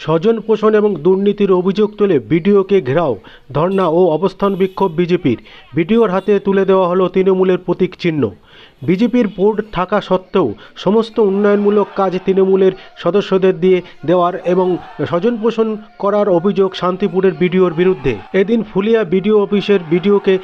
স্বজন পোষণ এবং দুর্নীতির অভিযোগ তুলে বিডিওকে ঘেরাও ধর্না ও অবস্থান বিক্ষোভ বিজেপির। বিডিওর হাতে তুলে দেওয়া হলো তৃণমূলের প্রতীক চিহ্ন। বিজেপির বোর্ড থাকা সত্ত্বেও সমস্ত উন্নয়নমূলক কাজ তৃণমূলের সদস্যদের দিয়ে দেওয়ার এবং স্বজন পোষণ করার অভিযোগ শান্তিপুরের বিডিওর বিরুদ্ধে। এদিন ফুলিয়া বিডিও অফিসের বিডিওকে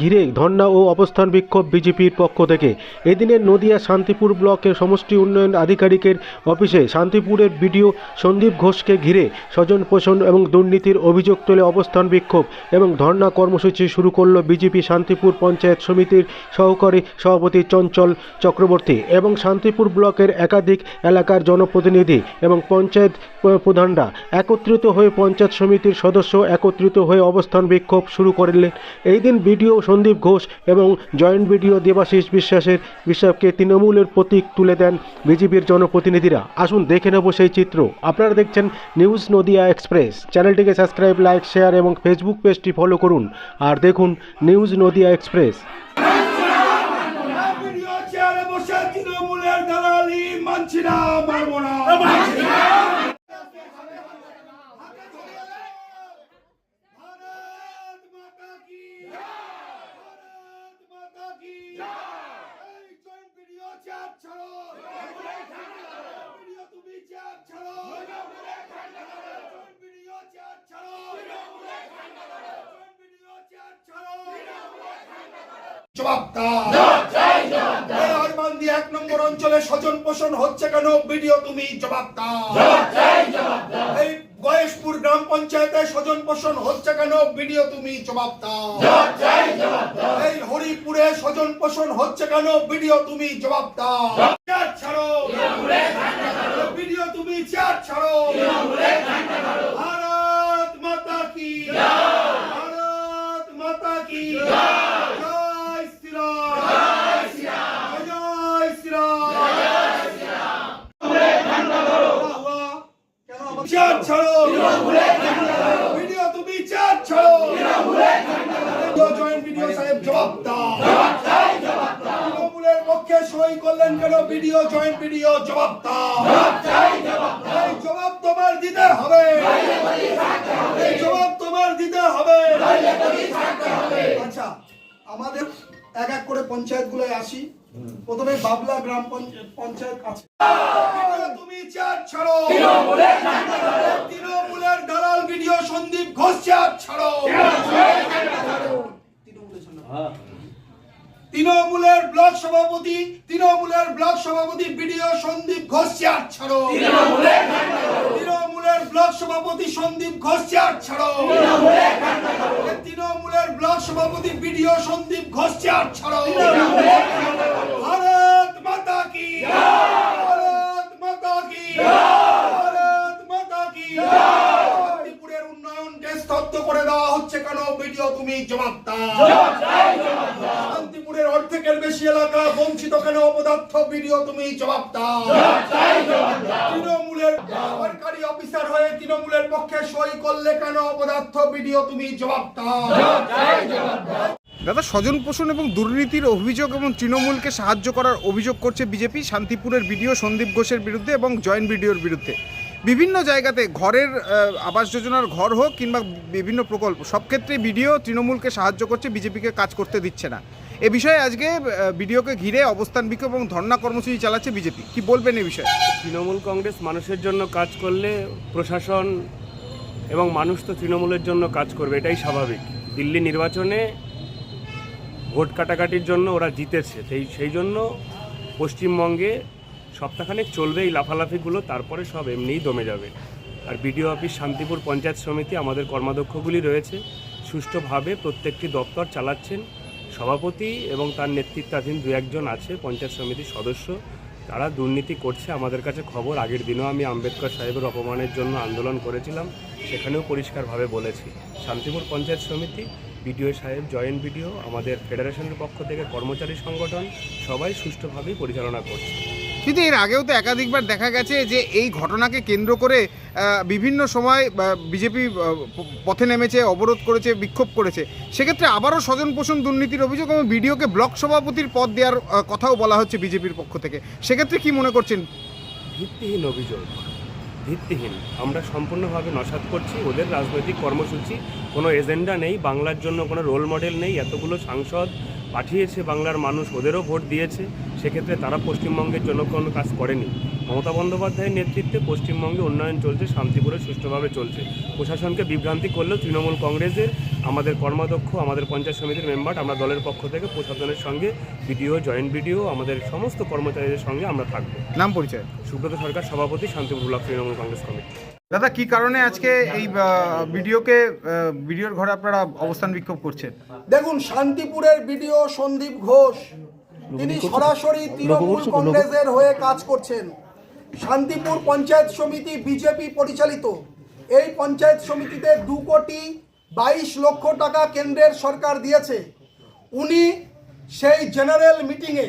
ঘিরে ধর্ণা ও অবস্থান বিক্ষোভ বিজেপির পক্ষ থেকে। এদিনের নদিয়া শান্তিপুর ব্লকের সমষ্টি উন্নয়ন আধিকারিকের অফিসে শান্তিপুরের বিডিও সন্দীপ ঘোষকে ঘিরে স্বজন পোষণ এবং দুর্নীতির অভিযোগ তুলে অবস্থান বিক্ষোভ এবং ধর্ণা কর্মসূচি শুরু করল বিজেপি শান্তিপুর পঞ্চায়েত সমিতির সহকারী সভাপতি চঞ্চল চক্রবর্তী এবং শান্তিপুর ব্লকের একাধিক এলাকার জনপ্রতিনিধি এবং পঞ্চায়েত প্রধানরা একত্রিত হয়ে পঞ্চায়েত সমিতির সদস্য একত্রিত হয়ে অবস্থান বিক্ষোভ শুরু করলেন। এই দিন বিডিও সন্দীপ ঘোষ এবং জয়েন্ট বিডিও দেবাশিস বিশ্বাসের বিশ্বাসকে তৃণমূলের প্রতীক তুলে দেন বিজেপির জনপ্রতিনিধিরা। আসুন দেখে নেব সেই চিত্র। আপনারা দেখছেন নিউজ নদিয়া এক্সপ্রেস। চ্যানেলটিকে সাবস্ক্রাইব, লাইক, শেয়ার এবং ফেসবুক পেজটি ফলো করুন। আর দেখুন নিউজ নদিয়া এক্সপ্রেস। ছাড়ো জবাব দাও। হরমান্দি এক নম্বর অঞ্চলে স্বজন পোষণ হচ্ছে কেন ভিডিও তুমি জবাব দাও। এই গয়েশপুর গ্রাম পঞ্চায়েতে স্বজন পোষণ হচ্ছে কেন ভিডিও তুমি জবাব দাও। এই হরিপুরে স্বজন পোষণ হচ্ছে কেন ভিডিও তুমি জবাব দাও। ছাড়ো। ভিডিও তুমি চেয়ার ছাড়ো। ভারত মাতা কি? ভারত মাতা কি? সই করলেন কেন ভিডিও জয়েন্ট ভিডিও জবাব দাও এই জবাব তোমার দিতে হবে। এই জবাব তোমার দিতে হবে। আচ্ছা আমাদের এক এক করে পঞ্চায়েত গুলোয় আসি। প্রথমে বাবলা গ্রাম পঞ্চায়েত আছে। তুমি চেয়ার ছাড়ো। তৃণমূলের দালাল ভিডিও সন্দীপ ঘোষ চেয়ার ছাড়ো। তৃণমূলের। তৃণমূলের ব্লক সভাপতি তৃণমূলের ব্লক সভাপতি বিডিও সন্দীপ ঘোষ চেয়ার ছাড়ো। তৃণমূলের ব্লক সভাপতি সন্দীপ ঘোষ চেয়ার ছাড়ো। তৃণমূলের ব্লক সভাপতি বিডিও সন্দীপ ঘোষ চেয়ার ছাড়ো। ভারত মাতা কি? ভারত মাতা কি? ভারত মাতা কি? শান্তিপুরের উন্নয়নকে স্তব্ধ করে দেওয়া হচ্ছে কেন? ভিডিও তুমি জবাব দাও। অর্ধেকের বেশি এলাকা বঞ্চিত কেন অপদার্থ ভিডিও তুমি জবাব দাও। তৃণমূলের সরকারি অফিসার হয়ে তৃণমূলের পক্ষে সই করলে কেন অপদার্থ ভিডিও তুমি জবাব দাও। দাদা স্বজন পোষণ এবং দুর্নীতির অভিযোগ এবং তৃণমূলকে সাহায্য করার অভিযোগ করছে বিজেপি শান্তিপুরের বিডিও সন্দীপ ঘোষের বিরুদ্ধে এবং জয়েন্ট বিডিওর বিরুদ্ধে। বিভিন্ন জায়গাতে ঘরের আহ, আবাস যোজনার ঘর হোক কিংবা বিভিন্ন প্রকল্প সব ক্ষেত্রে বিডিও তৃণমূলকে সাহায্য করছে বিজেপিকে কাজ করতে দিচ্ছে না। এ বিষয়ে আজকে বিডিওকে ঘিরে অবস্থান বিক্ষোভ এবং ধর্ণা কর্মসূচি চালাচ্ছে বিজেপি। কি বলবেন এই বিষয়ে? তৃণমূল কংগ্রেস মানুষের জন্য কাজ করলে প্রশাসন এবং মানুষ তো তৃণমূলের জন্য কাজ করবে, এটাই স্বাভাবিক। দিল্লি নির্বাচনে ভোট কাটাকাটির জন্য ওরা জিতেছে, সেই সেই জন্য পশ্চিমবঙ্গে সপ্তাহখানেক চলবে এই লাফালাফিগুলো, তারপরে সব এমনিই দমে যাবে। আর বিডিও অফিস শান্তিপুর পঞ্চায়েত সমিতি আমাদের কর্মাধ্যক্ষগুলি রয়েছে, সুষ্ঠুভাবে প্রত্যেকটি দপ্তর চালাচ্ছেন। সভাপতি এবং তার নেতৃত্বাধীন দু একজন আছে, পঞ্চায়েত সমিতির সদস্য। তারা দুর্নীতি করছে। আমাদের কাছে খবর, আগের দিনও আমি আম্বেদকর সাহেবের অপমানের জন্য আন্দোলন করেছিলাম। সেখানেও পরিষ্কারভাবে বলেছি। শান্তিপুর পঞ্চায়েত সমিতি, বিডিও সাহেব, জয়েন্ট বিডিও, আমাদের ফেডারেশনের পক্ষ থেকে কর্মচারী সংগঠন, সবাই সুষ্ঠুভাবেই পরিচালনা করছে। কিন্তু এর আগেও তো একাধিকবার দেখা গেছে যে এই ঘটনাকে কেন্দ্র করে বিভিন্ন সময় বিজেপি পথে নেমেছে, অবরোধ করেছে, বিক্ষোভ করেছে। সেক্ষেত্রে আবারও স্বজন পোষণ দুর্নীতির অভিযোগ এবং বিডিওকে ব্লক সভাপতির পদ দেওয়ার কথাও বলা হচ্ছে বিজেপির পক্ষ থেকে। সেক্ষেত্রে কি মনে করছেন? ভিত্তিহীন অভিযোগ। ভিত্তিহীন। আমরা সম্পূর্ণভাবে নসাত করছি। ওদের রাজনৈতিক কর্মসূচি, কোনো এজেন্ডা নেই। বাংলার জন্য কোনো রোল মডেল নেই। এতগুলো সাংসদ পাঠিয়েছে বাংলার মানুষ ওদেরও ভোট দিয়েছে। সেক্ষেত্রে তারা পশ্চিমবঙ্গের জন্য কোনো কাজ করেনি। মমতা বন্দ্যোপাধ্যায়ের নেতৃত্বে পশ্চিমবঙ্গে উন্নয়ন চলছে শান্তিপুরে সুষ্ঠুভাবে চলছে। প্রশাসনকে বিভ্রান্তি করলেও তৃণমূল কংগ্রেসের আমাদের কর্মাধ্যক্ষ আমাদের পঞ্চায়েত সমিতির মেম্বার আমরা দলের পক্ষ থেকে প্রশাসনের সঙ্গে বিডিও জয়েন্ট বিডিও আমাদের সমস্ত কর্মচারীদের সঙ্গে আমরা থাকব। নাম পরিচয়? সুব্রত সরকার সভাপতি শান্তিপুর ব্লক তৃণমূল কংগ্রেস কমিটি। দাদা কি কারণে আজকে এই ভিডিওকে ভিডিওর ঘরে আপনারা অবস্থান বিক্ষোভ করছেন? দেখুন শান্তিপুরের বিডিও সন্দীপ ঘোষ তিনি সরাসরি তৃণমূল কংগ্রেসের হয়ে কাজ করছেন। শান্তিপুর পঞ্চায়েত সমিতি বিজেপি পরিচালিত। এই পঞ্চায়েত সমিতিতে দু কোটি বাইশ লক্ষ টাকা কেন্দ্রের সরকার দিয়েছে। উনি সেই জেনারেল মিটিংয়ে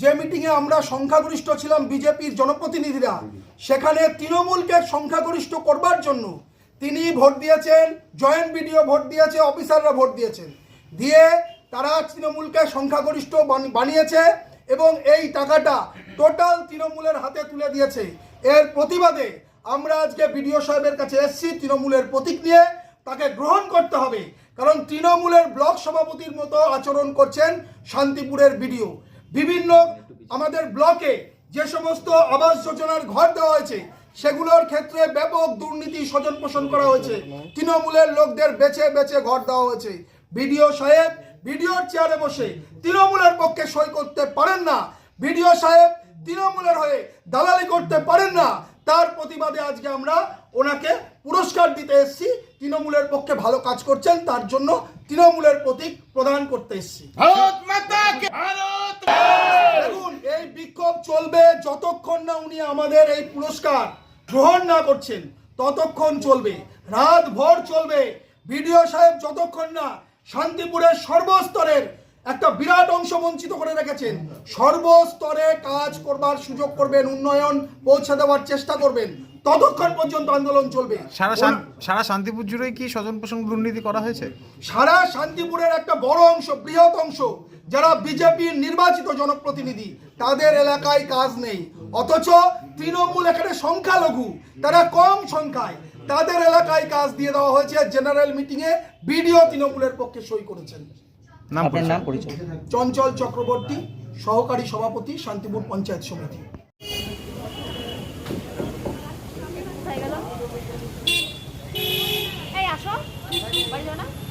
যে মিটিংয়ে আমরা সংখ্যাগরিষ্ঠ ছিলাম বিজেপির জনপ্রতিনিধিরা সেখানে তৃণমূলকে সংখ্যাগরিষ্ঠ করবার জন্য তিনি ভোট দিয়েছেন, জয়েন্ট বিডিও ভোট দিয়েছে, অফিসাররা ভোট দিয়েছেন। দিয়ে তারা তৃণমূলকে সংখ্যাগরিষ্ঠ বান- বানিয়েছে এবং এই টাকাটা টোটাল তৃণমূলের হাতে তুলে দিয়েছে। এর প্রতিবাদে আমরা আজকে বিডিও সাহেবের কাছে এসেছি তৃণমূলের প্রতীক নিয়ে। তাকে গ্রহণ করতে হবে, কারণ তৃণমূলের ব্লক সভাপতির মতো আচরণ করছেন শান্তিপুরের বিডিও। বিভিন্ন আমাদের ব্লকে যে সমস্ত আবাস যোজনার ঘর দেওয়া হয়েছে, সেগুলোর ক্ষেত্রে ব্যাপক দুর্নীতি স্বজন পোষণ করা হয়েছে। তৃণমূলের লোকদের বেছে বেছে ঘর দেওয়া হয়েছে। বিডিও সাহেব, বিডিওর চেয়ারে বসে তৃণমূলের পক্ষে সই করতে পারেন না। বিডিও সাহেব তৃণমূলের হয়ে দালালি করতে পারেন না। তার প্রতিবাদে আজকে আমরা ওনাকে পুরস্কার দিতে এসেছি। তৃণমূলের পক্ষে ভালো কাজ করছেন, তার জন্য তৃণমূলের প্রতীক প্রদান করতে এসেছি দেখুন এই বিক্ষোভ চলবে যতক্ষণ না উনি আমাদের এই পুরস্কার গ্রহণ না করছেন, ততক্ষণ চলবে। রাত ভর চলবে। বিডিও সাহেব যতক্ষণ না শান্তিপুরের সর্বস্তরের একটা বিরাট অংশ বঞ্চিত করে রেখেছেন, সর্বস্তরে কাজ করবার সুযোগ করবেন, উন্নয়ন পৌঁছে দেওয়ার চেষ্টা করবেন। ততক্ষণ পর্যন্ত আন্দোলন চলবে। সারা সারা শান্তিপুর জুড়ে কি স্বজন পোষণ দুর্নীতি করা হয়েছে? সারা শান্তিপুরের একটা বড় অংশ বৃহৎ অংশ যারা বিজেপির নির্বাচিত জনপ্রতিনিধি তাদের এলাকায় কাজ নেই। অথচ তৃণমূল এখানে সংখ্যালঘু তারা কম সংখ্যায়। তাদের এলাকায় কাজ দিয়ে দেওয়া হয়েছে। জেনারেল মিটিংয়ে বিডিও তৃণমূলের পক্ষে সই করেছেন। নাম পরিচয়। চঞ্চল চক্রবর্তী সহকারী সভাপতি শান্তিপুর পঞ্চায়েত সমিতি হয়ে গেল যাও না?